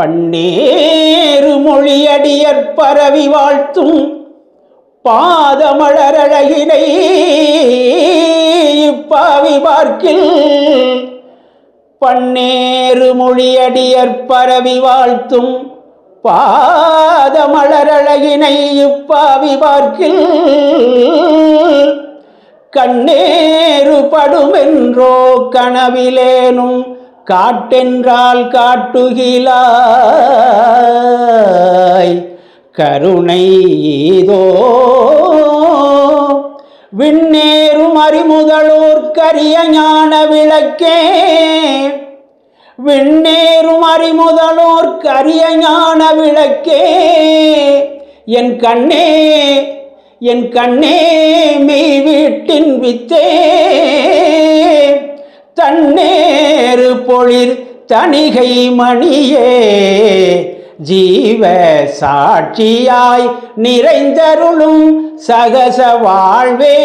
பன்னேறு மொழியடியற் பரவி வாழ்த்தும் பாதமலரழகினை இப்பாவி பார்க்கில். பன்னேறு மொழியடியற் பரவி வாழ்த்தும் பாதமலரழகினை இப்பாவி பார்க்கில். கண்ணேறு படுமென்றோ கனவிலேனும் காட்டென்றால் காட்டுகிலாய் கருணை இதோ. விண்ணேறும் அறிமுதலோர் கரிய ஞான விளக்கே. விண்ணேறும் அறிமுதலோர் கரிய ஞான விளக்கே. என் கண்ணே என் கண்ணே மெய் வீட்டின் வித்தே. தன் பொழிர் தணிகை மணியே. ஜீவ சாட்சியாய் நிறைந்தருளும் சகச வாழ்வே.